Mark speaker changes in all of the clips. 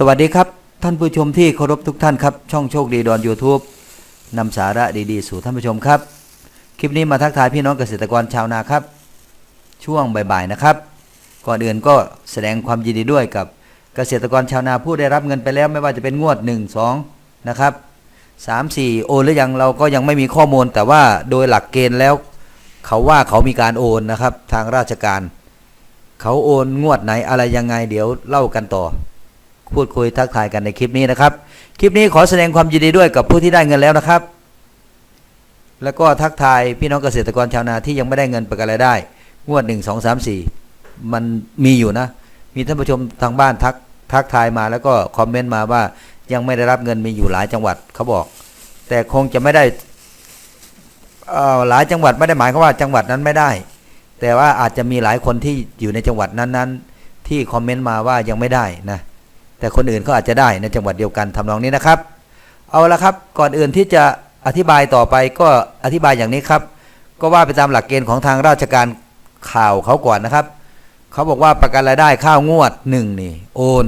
Speaker 1: สวัสดีครับ ท่านผู้ชมที่เคารพทุกท่านครับ ช่องโชคดีดอน YouTube นำสาระดีๆ สู่ท่านผู้ชมครับ คลิปนี้มาทักทายพี่น้องเกษตรกรชาวนาครับ ช่วงบ่ายๆนะครับ ก่อนอื่นก็แสดงความยินดีด้วยกับเกษตรกรชาวนาผู้ได้รับเงินไปแล้วไม่ว่าจะเป็นงวด 1 2 นะครับ 3 4 โอนหรือยังเราก็ยังไม่มีข้อมูล แต่ว่าโดยหลักเกณฑ์แล้ว เขาว่าเขามีการโอนนะครับ ทางราชการ เขาโอนงวดไหนอะไรยังไงเดี๋ยวเล่ากันต่อ พูดคุยทักทายกันในคลิปนี้นะครับ คลิปนี้ขอแสดงความยินดีด้วยกับผู้ที่ได้เงินแล้วนะครับ แล้วก็ทักทายพี่น้องเกษตรกรชาวนาที่ยังไม่ได้เงินประกันรายได้ งวดหนึ่งสองสามสี่มันมีอยู่นะ มีท่านผู้ชมทางบ้านทักทักทายมาแล้วก็คอมเมนต์มาว่ายังไม่ได้รับเงินมีอยู่หลายจังหวัดเขาบอก แต่คงจะไม่ได้เอ่อหลายจังหวัดไม่ได้หมายความว่าจังหวัดนั้นไม่ได้ แต่ว่าอาจจะมีหลายคนที่อยู่ในจังหวัดนั้นๆ ที่คอมเมนต์มาว่ายังไม่ได้นะ แต่คนอื่นเขาอาจจะได้ในจังหวัดเดียวกันทำนองนี้นะครับ เอาละครับก่อนอื่นที่จะอธิบายต่อไปก็อธิบายอย่างนี้ครับ ก็ว่าไปตามหลักเกณฑ์ของทางราชการข่าวเขาก่อนนะครับเขาบอกว่าประกันรายได้ข้าวงวดหนึ่งนี่โอน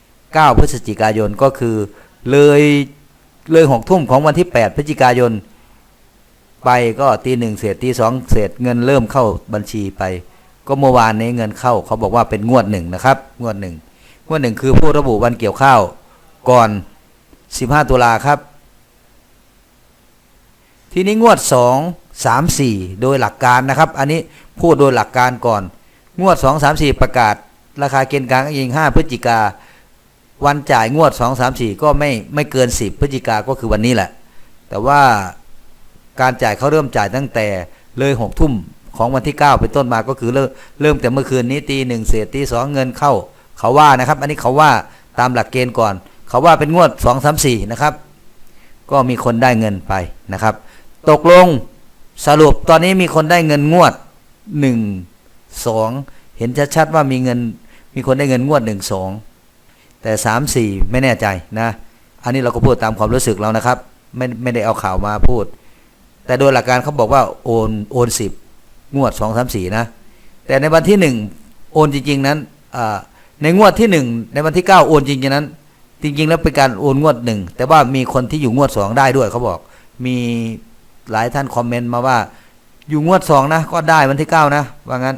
Speaker 1: 9 พฤศจิกายนก็คือเลยเลยหกทุ่มของวันที่ 8 พฤศจิกายน ไปก็ตีหนึ่งเศษตีสองเศษเงินเริ่มเข้าบัญชีไป ก็เมื่อวานนี้เงินเข้าเขาบอกว่าเป็นงวดหนึ่งนะครับ งวดหนึ่ง งวดหนึ่งคือผู้ระบุวันเกี่ยวข้าวก่อน 15 ตุลาครับ ทีนี้งวด 2 3 4 โดยหลักการนะครับ อันนี้พูดโดยหลักการก่อน งวด 2 3 4 ประกาศ ราคาเกณฑ์กลางยิง5พฤศจิกา วันจ่ายงวด 2 3 4 ก็ไม่ไม่เกิน 10 พฤศจิกาก็คือวันนี้แหละ แต่ว่าการจ่ายเขาเริ่มจ่ายตั้งแต่เลยหกทุ่มของวันที่ 9 เป็นต้นมาก็คือเริ่มเริ่มแต่เมื่อคืนนี้ตีหนึ่งเศษตีสองเงินเข้า เขาว่านะครับ อันนี้เขาว่าตามหลักเกณฑ์ก่อน เขาว่าเป็นงวด 2 3 4 นะครับ ก็มีคนได้เงินไปนะครับ ตกลงสรุปตอนนี้มีคนได้เงินงวด 1 2 เห็นชัดๆว่ามีเงินมีคนได้เงินงวด 1 2 แต่ 3 4 ไม่แน่ใจนะ อันนี้เราก็พูดตามความรู้สึกเรานะครับ ไม่ไม่ได้เอาข่าวมาพูด แต่โดยหลักการเขาบอกว่าโอนโอนสิบงวดสองสามสี่นะ แต่ในวันที่หนึ่งโอนจริง ๆ นั้นอ่า ในงวดที่หนึ่งในวันที่เก้าโอนจริงๆนั้น จริง ๆ แล้วเป็นการโอนงวดหนึ่งแต่ว่ามีคนที่อยู่งวดสองได้ด้วยเขาบอก มีหลายท่านคอมเมนต์มาว่า อยู่งวดสองนะก็ได้วันที่เก้านะว่างั้น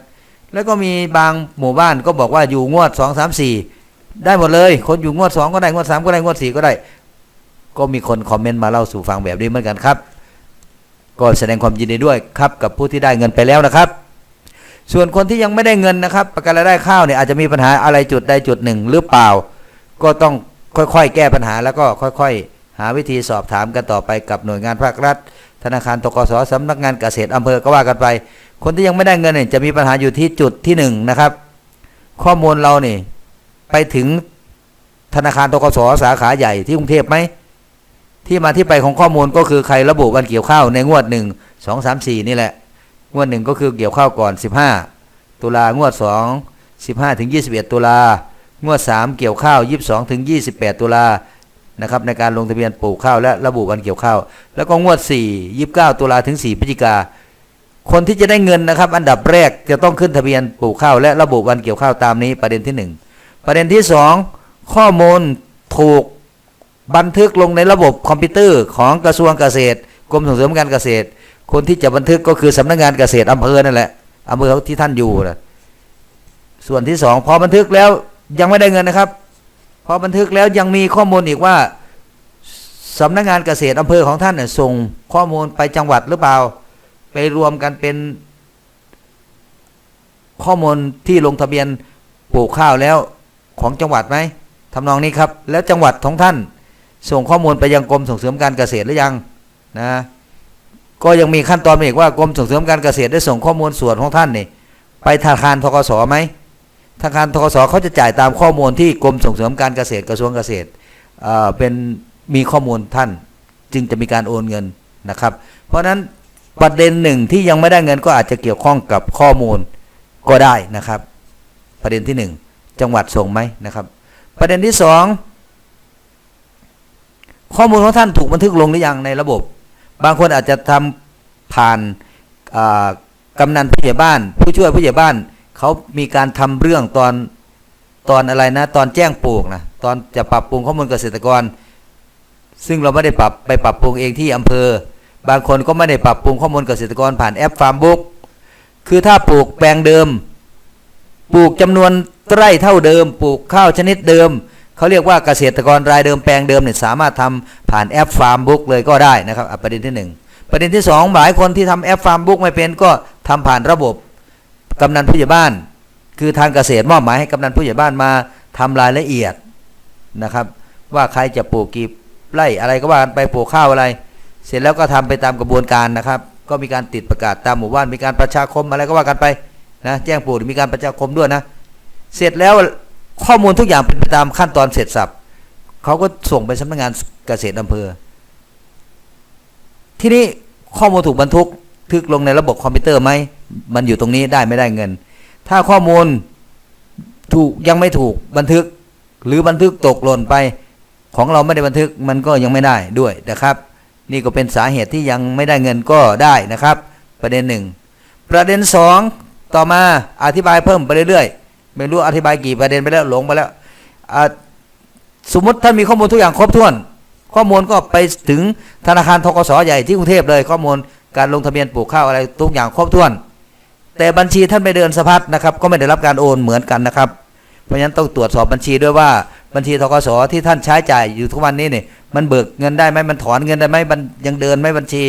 Speaker 1: แล้วก็มีบางหมู่บ้านก็บอกว่าอยู่งวดสองสามสี่ได้หมดเลย คนอยู่งวดสองก็ได้งวดสามก็ได้งวดสี่ก็ได้ ก็มีคนคอมเมนต์มาเล่าสู่ฟังแบบนี้เหมือนกันครับ ก็แสดงความยินดีด้วยครับกับผู้ที่ได้เงินไปแล้วนะครับ ส่วนคนที่ยังไม่ได้เงินนะครับประกันรายได้ข้าวเนี่ยอาจจะมีปัญหาอะไรจุดใดจุดหนึ่งหรือเปล่า ก็ต้องค่อยๆ แก้ปัญหาแล้วก็ค่อยๆ หาวิธีสอบถามกันต่อไปกับหน่วยงานภาครัฐ ธนาคารตกสสำนักงานเกษตรอำเภอก็ว่ากันไป คนที่ยังไม่ได้เงินเนี่ยจะมีปัญหาอยู่ที่จุดที่หนึ่งนะครับ ข้อมูลเราเนี่ยไปถึงธนาคารตกสสาขาใหญ่ที่กรุงเทพไหมที่มาที่ไปของข้อมูลก็คือใครระบุวันเกี่ยวข้าวในงวดหนึ่งสองสามสี่นี่แหละ งวดหนึ่งก็คือเกี่ยวข้าวก่อนสิบห้าตุลางวดสองสิบห้าถึงยี่สิบเอ็ดตุลางวดสามเกี่ยวข้าวยี่สิบสองถึงยี่สิบแปดตุลานะครับในการลงทะเบียนปลูกข้าวและระบุวันเกี่ยวข้าว แล้วก็งวดสี่ยี่สิบเก้าตุลาถึงสี่พฤศจิกา คนที่จะได้เงินนะครับ อันดับแรกจะต้องขึ้นทะเบียนปลูกข้าวและระบุวันเกี่ยวข้าวตามนี้ประเด็นที่หนึ่งประเด็นที่สองข้อมูลถูกบันทึกลงในระบบคอมพิวเตอร์ของกระทรวงเกษตร กรมส่งเสริมการเกษตร คนที่จะบันทึกก็คือสำนักงานเกษตรอำเภอนั่นแหละอำเภอที่ท่านอยู่นะส่วนที่สองพอบันทึกแล้วยังไม่ได้เงินนะครับ พอบันทึกแล้วยังมีข้อมูลอีกว่าสำนักงานเกษตรอำเภอของท่านเนี่ยส่งข้อมูลไปจังหวัดหรือเปล่า ไปรวมกันเป็น ข้อมูลที่ลงทะเบียนปลูกข้าวแล้วของจังหวัดไหมทำนองนี้ครับ แล้วจังหวัดของท่าน ส่งข้อมูลไปยังกรมส่งเสริมการเกษตรหรือยังนะ ก็ยังมีขั้นตอนอีกว่ากรมส่งเสริมการเกษตรได้ส่งข้อมูลส่วนของท่านนี่ไปธนาคารทกสไหมธนาคารทกสเขาจะจ่ายตามข้อมูลที่กรมส่งเสริมการเกษตรกระทรวงเกษตรเอ่อเป็นมีข้อมูลท่าน จึงจะมีการโอนเงินนะครับ เพราะฉะนั้นประเด็นหนึ่งที่ยังไม่ได้เงินก็อาจจะเกี่ยวข้องกับข้อมูลก็ได้นะครับ ประเด็นที่หนึ่งจังหวัดส่งไหมนะครับ ประเด็นที่สองข้อมูลของท่านถูกบันทึกลงหรือยังในระบบ บางคนอาจจะทำผ่านกำนันผู้ใหญ่บ้าน ผู้ช่วยผู้ใหญ่บ้านเขามีการทำเรื่องตอนตอนอะไรนะ ตอนแจ้งปลูกนะตอนจะปรับปรุงข้อมูลเกษตรกร ซึ่งเราไม่ได้ปรับไปปรับปรุงเองที่อำเภอ บางคนก็ไม่ได้ปรับปรุงข้อมูลเกษตรกรผ่านแอปฟาร์มบุ๊กคือถ้าปลูกแปลงเดิม ปลูกจำนวนไร่เท่าเดิม ปลูกข้าวชนิดเดิม เขาเรียกว่าเกษตรกรรายเดิมแปลงเดิมเนี่ยสามารถทำผ่านแอปฟาร์มบุ๊กเลยก็ได้นะครับประเด็นที่หนึ่งประเด็นที่สองหลายคนที่ทำแอปฟาร์มบุ๊กไม่เป็นก็ทำผ่านระบบกำนันผู้ใหญ่บ้าน คือทางเกษตรมอบหมายให้กำนันผู้ใหญ่บ้านมาทำรายละเอียดนะครับว่าใครจะปลูกกี่ไร่อะไรก็ว่ากันไปปลูกข้าวอะไร เสร็จแล้วก็ทำไปตามกระบวนการนะครับ ก็มีการติดประกาศตามหมู่บ้านมีการประชาคมอะไรก็ว่ากันไปนะแจ้งปลูกมีการประชาคมด้วยนะ เสร็จแล้ว ข้อมูลทุกอย่างเป็นไปตามขั้นตอนเสร็จสับเขาก็ส่งไปสำนักงานเกษตรอำเภอ ที่นี้ข้อมูลถูกบันทึกทึกลงในระบบคอมพิวเตอร์ไหมมันอยู่ตรงนี้ได้ไม่ได้เงิน ถ้าข้อมูลถูกยังไม่ถูกบันทึก หรือบันทึกตกหล่นไปของเราไม่ได้บันทึกมันก็ยังไม่ได้ด้วยนะครับ นี่ก็เป็นสาเหตุที่ยังไม่ได้เงินก็ได้นะครับ ประเด็นหนึ่งประเด็นสองต่อมาอธิบายเพิ่มไปเรื่อยๆ ไม่รู้อธิบายกี่ประเด็นไปแล้วหลงไปแล้วสมมติท่านมีข้อมูลทุกอย่างครบถ้วน ข้อมูลก็ไปถึงธนาคารทกสใหญ่ที่กรุงเทพเลยข้อมูลการลงทะเบียนปลูกข้าวอะไรทุกอย่างครบถ้วน แต่บัญชีท่านไม่เดินสะพัดนะครับ ก็ไม่ได้รับการโอนเหมือนกันนะครับ เพราะฉะนั้นต้องตรวจสอบบัญชีด้วยว่าบัญชีทกสที่ท่านใช้จ่ายอยู่ทุกวันนี้เนี่ยมันเบิกเงินได้ไหมมันถอนเงินได้ไหมมันยังเดินไหมบัญชี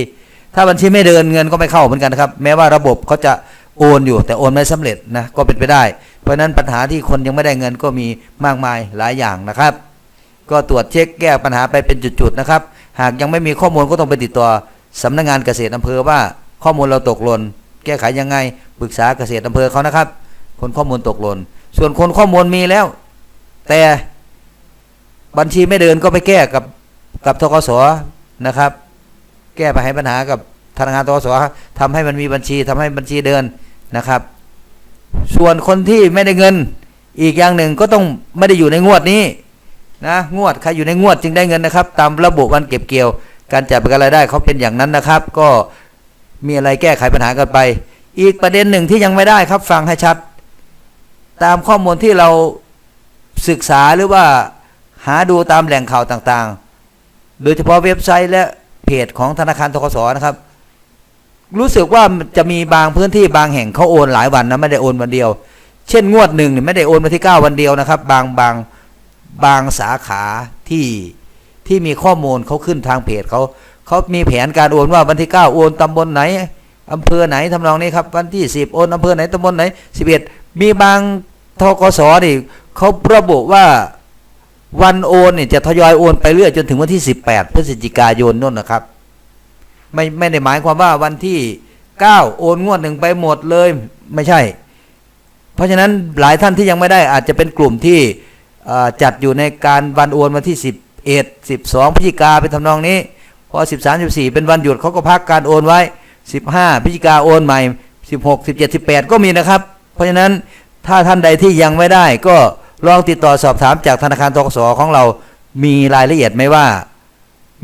Speaker 1: ถ้าบัญชีไม่เดินเงินก็ไม่เข้าเหมือนกันนะครับ แม้ว่าระบบเขาจะโอนอยู่แต่โอนไม่สำเร็จนะก็เป็นไปได้ เพราะนั้นปัญหาที่คนยังไม่ได้เงินก็มีมากมายหลายอย่างนะครับ ก็ตรวจเช็คแก้ปัญหาไปเป็นจุดๆนะครับ หากยังไม่มีข้อมูลก็ต้องไปติดต่อสำนักงานเกษตรอำเภอว่าข้อมูลเราตกหล่นแก้ไขยังไงปรึกษาเกษตรอำเภอเขานะครับ คนข้อมูลตกหล่นส่วนคนข้อมูลมีแล้ว แต่บัญชีไม่เดินก็ไปแก้กับกับทกสนะครับ แก้ไปัญหาปัญหากับธนาคารทกสทำให้มันมีบัญชีทำให้บัญชีเดินนะครับ ส่วนคนที่ไม่ได้เงิน อีกอย่างหนึ่งก็ต้องไม่ได้อยู่ในงวดนี้นะงวดใครอยู่ในงวดจึงได้เงินนะครับ ตามระบบวันเก็บเกี่ยว การจัดประกันรายได้เขาเป็นอย่างนั้นนะครับ ก็มีอะไรแก้ไขปัญหากันไป อีกประเด็นหนึ่งที่ยังไม่ได้ครับฟังให้ชัด ตามข้อมูลที่เราศึกษาหรือว่าหาดูตามแหล่งข่าวต่างๆ โดยเฉพาะเว็บไซต์และเพจของธนาคารทกสนะครับ รู้สึกว่าจะมีบางพื้นที่บางแห่งเขาโอนหลายวันนะไม่ได้โอนวันเดียว เช่นงวดหนึ่งเนี่ยไม่ได้โอนวันที่ 9 วันเดียวนะครับ บางบางบางสาขาที่ที่มีข้อมูลเขาขึ้นทางเพจเขาเขามีแผนการโอนว่าวันที่ 9 โอนตำบลไหนอำเภอไหนทำนองนี้ครับ วันที่ 10 โอนอำเภอไหนตำบลไหน 11 มีบางทกสนี่เขาระบุว่าวันโอนเนี่ยจะทยอยโอนไปเรื่อยจนถึงวันที่ 18 พฤศจิกายนนู่นนะครับ ไม่ไม่ได้หมายความว่าวันที่9โอนงวดหนึ่งไปหมดเลยไม่ใช่ เพราะฉะนั้นหลายท่านที่ยังไม่ได้อาจจะเป็นกลุ่มที่จัดอยู่ในการวันโอนวันที่11 12พฤศจิกาเป็นทำนองนี้พอ13 14เป็นวันหยุดเขาก็พักการโอนไว้15พฤศจิกาโอนใหม่16 17 18ก็มีนะครับ เพราะฉะนั้นถ้าท่านใดที่ยังไม่ได้ก็ลองติดต่อสอบถามจากธนาคารทกสของเรามีรายละเอียดไหมว่า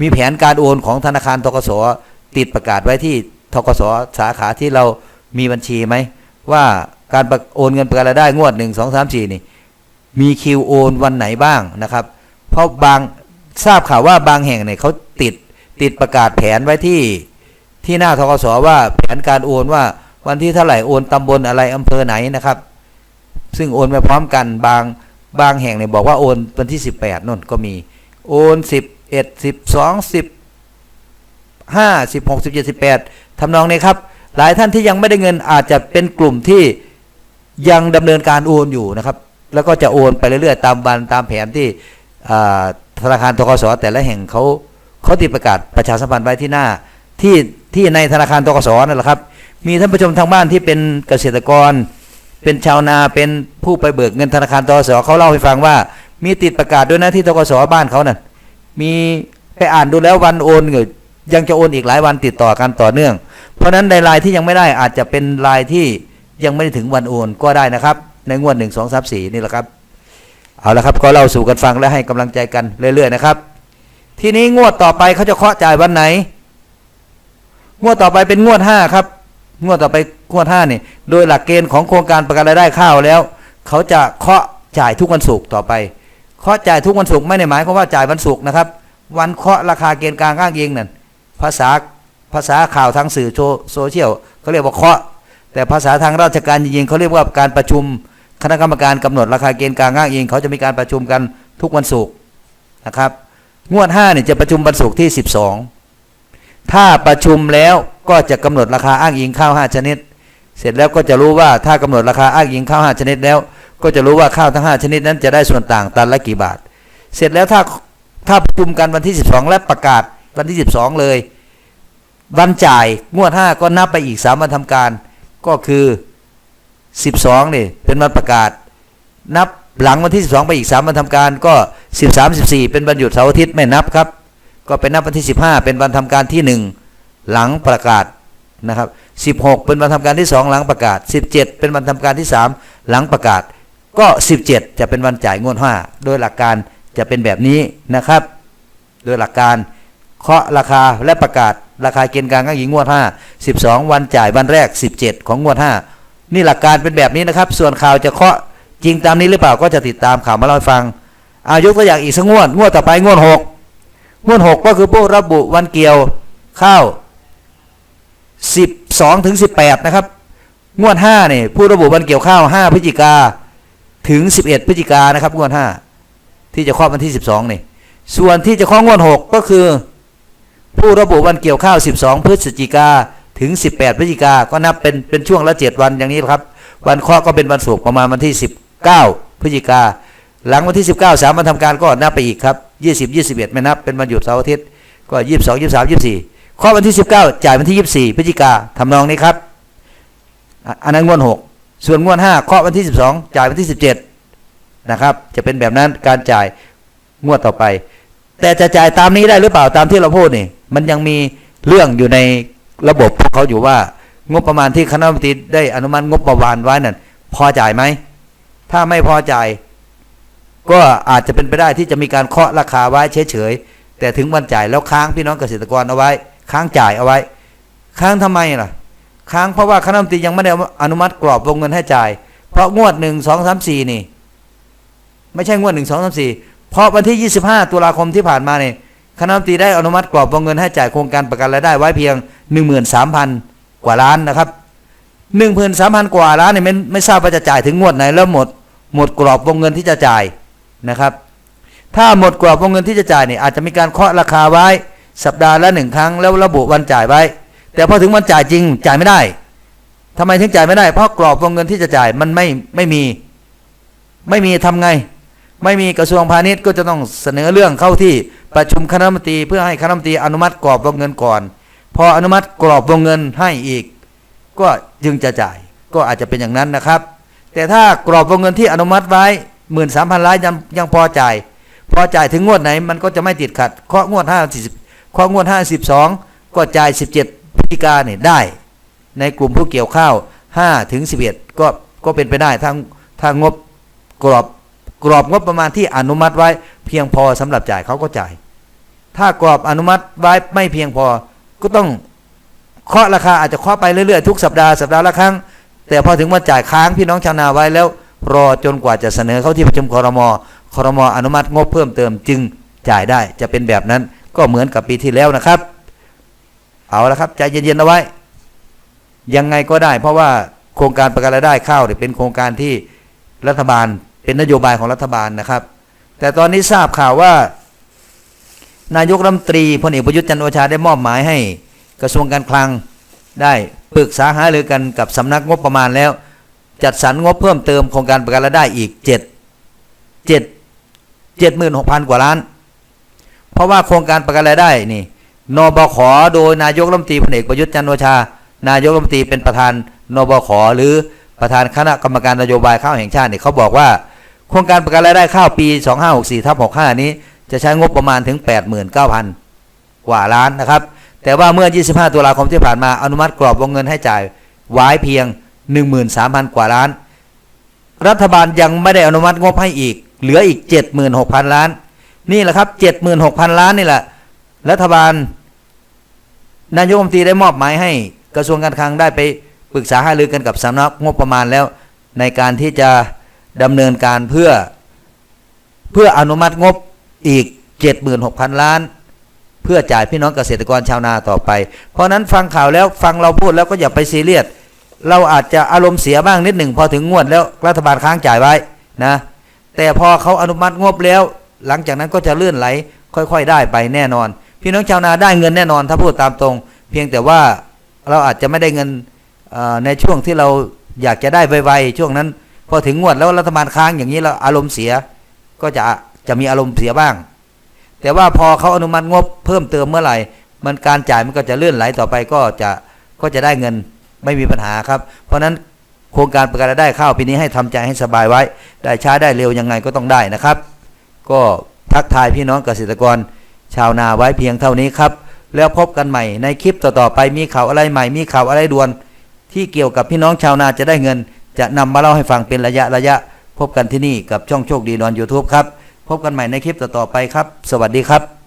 Speaker 1: มีแผนการโอนของธนาคารทกส ติดประกาศไว้ที่ทกสสาขาที่เรามีบัญชีไหม ว่าการโอนเงินประกันรายได้งวดหนึ่งสองสามสี่นี่ มีคิวโอนวันไหนบ้างนะครับ เพราะบางทราบข่าวว่าบางแห่งเนี่ยเขาติดติดประกาศแผนไว้ที่ที่หน้าทกสว่าแผนการโอนว่าวันที่เท่าไหร่โอนตำบลอะไรอำเภอไหนนะครับ ซึ่งโอนไปพร้อมกันบางบางแห่งเนี่ยบอกว่าโอนวันที่ 18นู่นก็มีโอน 11 12 5 16 17 18ทำนองนี้ครับ หลายท่านที่ยังไม่ได้เงินอาจจะเป็นกลุ่มที่ยังดำเนินการโอนอยู่นะครับ แล้วก็จะโอนไปเรื่อยๆ ตามวันตามแผนที่ธนาคารทกสแต่ละแห่งเขาเขาติดประกาศประชาสัมพันธ์ไว้ที่หน้าที่ที่ในธนาคารทกสนั่นแหละครับ มีท่านผู้ชมทางบ้านที่เป็นเกษตรกร เป็นชาวนาเป็นผู้ไปเบิกเงินธนาคารทกสเขาเล่าให้ฟังว่า มีติดประกาศด้วยนะที่ทกสบ้านเขานั่นมีไปอ่านดูแล้ววันโอนเนี่ ยังจะโอนอีกหลายวันติดต่อกันต่อเนื่อง เพราะฉะนั้นในรายที่ยังไม่ได้อาจจะเป็นรายที่ยังไม่ได้ถึงวันโอนก็ได้นะครับ ในงวดหนึ่งสองสามสี่นี่แหละครับ เอาละครับก็เล่าสู่กันฟังและให้กำลังใจกันเรื่อยๆนะครับ ทีนี้งวดต่อไปเขาจะเคาะจ่ายวันไหน งวดต่อไปเป็นงวดห้าครับ งวดต่อไปงวดห้านี่โดยหลักเกณฑ์ของโครงการประกันรายได้ข้าวแล้ว เขาจะเคาะจ่ายทุกวันศุกร์ต่อไปเคาะจ่ายทุกวันศุกร์ไม่ได้หมายความว่าจ่ายวันศุกร์นะครับ วันเคาะราคาเกณฑ์กลางอ้างอิงนั่น ภาษาภาษาข่าวทางสื่อโซโซเชียลเขาเรียกว่าเคาะ แต่ภาษาทางราชการจริงๆเขาเรียกว่าการประชุมคณะกรรมการกำหนดราคาเกณฑ์กลางอ้างอิงเขาจะมีการประชุมกันทุกวันศุกร์นะครับ งวด5เนี่ยจะประชุมวันศุกร์ที่ 12 ถ้าประชุมแล้วก็จะกำหนดราคาอ้างอิงข้าว5ชนิด เสร็จแล้วก็จะรู้ว่าถ้ากำหนดราคาอ้างอิงข้าว5ชนิดแล้ว ก็จะรู้ว่าข้าวทั้ง 5 ชนิดนั้นจะได้ส่วนต่างตันละกี่บาท เสร็จแล้วถ้าถ้าประชุมกันวันที่ 12 และประกาศวันที่ 12 เลย วันจ่ายงวด5ก็นับไปอีก3วันทำการ ก็คือ12นี่เป็นวันประกาศ นับหลังวันที่12ไปอีก3วันทำการ ก็13 14เป็นวันหยุดเสาร์อาทิตย์ไม่นับครับ ก็เป็นนับวันที่15เป็นวันทำการที่1หลังประกาศนะครับ16เป็นวันทำการที่2หลังประกาศ17เจ็ดเป็นวันทำการที่3หลังประกาศ ก็17จะเป็นวันจ่ายงวด5โดยหลักการจะเป็นแบบนี้นะครับ โดยหลักการเคาะราคาและประกาศราคาเกณฑ์กลางอ้างอิงงวด 5 12 วันจ่ายวันแรก 17 ของงวด 5 นี่หลักการเป็นแบบนี้นะครับ ส่วนข่าวจะเคาะจริงตามนี้หรือเปล่าก็จะติดตามข่าวมาเล่าให้ฟังอายกตัวอย่างอีกสักงวด งวดต่อไปงวด 6 งวด 6 ก็คือผู้ระบุวันเกี่ยวข้าว 12ถึง18 นะครับ งวด5เนี่ยผู้ระบุวันเกี่ยวข้าว 5 พฤศจิกาถึง 11 พฤศจิกานะครับงวด 5 ที่จะเคาะวันที่ 12นี่ส่วนที่จะเคาะงวด 6 ก็คือ ผู้ระบุวันเกี่ยวข้าว 12 พฤศจิกาถึง 18 พฤศจิกาก็นับเป็นเป็นช่วงละ 7 วันอย่างนี้ครับ วันเคาะก็เป็นวันศุกร์ประมาณวันที่ 19 พฤศจิกา หลังวันที่ 19สามวันทำการก็นับไปอีกครับ 20 21 ไม่นับเป็นวันหยุดเสาร์อาทิตย์ก็ 22 23 24เคาะวันที่ 19 จ่ายวันที่ 24 พฤศจิกาทำนองนี้ครับอันนั้นงวด6ส่วนงวด5เคาะวันที่ 12 จ่ายวันที่ 17นะครับจะเป็นแบบนั้นการจ่ายงวดต่อไป แต่จะจ่ายตามนี้ได้หรือเปล่าตามที่เราพูดนี่ มันยังมีเรื่องอยู่ในระบบของเขาอยู่ว่า งบประมาณที่คณะรัฐมนตรีได้อนุมัติงบประมาณไว้นั่นพอจ่ายไหม ถ้าไม่พอจ่ายก็อาจจะเป็นไปได้ที่จะมีการเคาะราคาไว้เฉยๆแต่ถึงวันจ่ายแล้วค้างพี่น้องเกษตรกรเอาไว้ ค้างจ่ายเอาไว้ ค้างทำไมล่ะ ค้างเพราะว่าคณะรัฐมนตรียังไม่ได้อนุมัติกรอบวงเงินให้จ่าย เพราะงวดหนึ่งสองสามสี่นี่ ไม่ใช่งวดหนึ่งสองสามสี่เพราะวันที่25ตุลาคมที่ผ่านมาเนี่ย คณะรัฐมนตรีได้อนุมัติกรอบวงเงินให้จ่ายโครงการประกันรายได้ไว้เพียง 13,000 กว่าล้านนะครับ 13,000 กว่าล้านเนี่ยไม่ไม่ทราบว่าจะจ่ายถึงงวดไหนแล้วหมด หมดกรอบวงเงินที่จะจ่ายนะครับ ถ้าหมดกรอบวงเงินที่จะจ่ายเนี่ยอาจจะมีการเคาะราคาไว้สัปดาห์ละหนึ่งครั้งแล้วระบุวันจ่ายไว้ แต่พอถึงวันจ่ายจริงจ่ายไม่ได้ทำไมถึงจ่ายไม่ได้ เพราะกรอบวงเงินที่จะจ่ายมันไม่ไม่มี ไม่มีทำไง ไม่มีกระทรวงพาณิชย์ก็จะต้องเสนอเรื่องเข้าที่ประชุมคณะมนตรีเพื่อให้คณะมนตรีอนุมัติกรอบวงเงินก่อน พออนุมัติกรอบวงเงินให้อีก ก็จึงจะจ่ายก็อาจจะเป็นอย่างนั้นนะครับ แต่ถ้ากรอบวงเงินที่อนุมัติไว้หมื่นสามพันล้านยังยังพอจ่ายพอจ่ายถึงงวดไหนมันก็จะไม่ติดขัดเคาะงวดห้าสิบเคาะงวดห้าสิบสองก็จ่ายสิบเจ็ดพฤศจิกาเนี่ยได้ ในกลุ่มผู้เกี่ยวข้าวห้าถึงสิบเอ็ดก็ก็เป็นไปได้ทั้งทางงบกรอบ กรอบงบประมาณที่อนุมัติไว้เพียงพอสำหรับจ่ายเขาก็จ่าย ถ้ากรอบอนุมัติไว้ไม่เพียงพอก็ต้องเคาะราคาอาจจะเคาะไปเรื่อยๆทุกสัปดาห์สัปดาห์ละครั้ง แต่พอถึงวันจ่ายค้างพี่น้องชาวนาไว้แล้ว รอจนกว่าจะเสนอเข้าที่ประชุมคอรมอคอรมออนุมัติงบเพิ่มเติมจึงจ่ายได้จะเป็นแบบนั้นก็เหมือนกับปีที่แล้วนะครับ เอาละครับใจเย็นๆเอาไว้ ยังไงก็ได้ เพราะว่าโครงการประกันรายได้ข้าวเป็นโครงการที่รัฐบาล เป็นนโยบายของรัฐบาลนะครับ แต่ตอนนี้ทราบข่าวว่า นายกรัฐมนตรีพลเอกประยุทธ์จันโอชาได้มอบหมายให้กระทรวงการคลังได้ปรึกษาหารือกันกับสำนักงบประมาณแล้ว จัดสรรงบเพิ่มเติมโครงการประกันรายได้อีกเจ็ดเจ็ดเจ็ดหมื่นหกพันกว่าล้าน เพราะว่าโครงการประกันรายได้นี่นบขโดยนายกรัฐมนตรีพลเอกประยุทธ์จันโอชา นายกรัฐมนตรีเป็นประธานนบขหรือประธานคณะกรรมการนโยบายข้าวแห่งชาติเนี่ยเขาบอกว่า โครงการประกันรายได้ข้าวปี 2564ทับ65 นี้ จะใช้งบประมาณถึง 89,000 กว่าล้านนะครับ แต่ว่าเมื่อ 25 ตุลาคมที่ผ่านมาอนุมัติกรอบวงเงินให้จ่ายไว้เพียง 13,000 กว่าล้าน รัฐบาลยังไม่ได้อนุมัติงบให้อีก เหลืออีก 76,000 ล้าน นี่แหละครับ 76,000 ล้านนี่แหละ รัฐบาลนายกรัฐมนตรีได้มอบหมายให้กระทรวงการคลังได้ไปปรึกษาหารือกันกับสำนักงบประมาณแล้วในการที่จะ ดำเนินการเพื่อเพื่ออนุมัติงบอีก 76,000 ล้าน เพื่อจ่ายพี่น้องเกษตรกรชาวนาต่อไป เพราะนั้นฟังข่าวแล้วฟังเราพูดแล้วก็อย่าไปซีเรียสเราอาจจะอารมณ์เสียบ้างนิดหนึ่งพอถึงงวดแล้วรัฐบาลค้างจ่ายไว้นะแต่พอเขาอนุมัติงบแล้ว หลังจากนั้นก็จะเลื่อนไหล ค่อยๆ ได้ไปแน่นอน พี่น้องชาวนาได้เงินแน่นอนถ้าพูดตามตรง เพียงแต่ว่าเราอาจจะไม่ได้เงินในช่วงที่เราอยากจะได้ไวๆช่วงนั้น พอถึงงวดแล้วรัฐบาลค้างอย่างนี้เราอารมณ์เสียก็จะจะมีอารมณ์เสียบ้าง แต่ว่าพอเขาอนุมัติงบเพิ่มเติมเมื่อไหร่ มันการจ่ายมันก็จะเลื่อนไหลต่อไปก็จะก็จะได้เงินไม่มีปัญหาครับ เพราะฉะนั้นโครงการประกันรายได้ข้าวปีนี้ให้ทำใจให้สบายไว้ ได้ช้าได้เร็วยังไงก็ต้องได้นะครับ ก็ทักทายพี่น้องเกษตรกร ชาวนาไว้เพียงเท่านี้ครับ แล้วพบกันใหม่ในคลิปต่อๆไปมีข่าวอะไรใหม่ มีข่าวอะไรด่วน ที่เกี่ยวกับพี่น้องชาวนาจะได้เงิน จะนำมาเล่าให้ฟังเป็นระยะระยะ พบกันที่นี่กับช่องโชคดีนอน YouTube ครับ พบกันใหม่ในคลิปต่อๆไปครับ สวัสดีครับ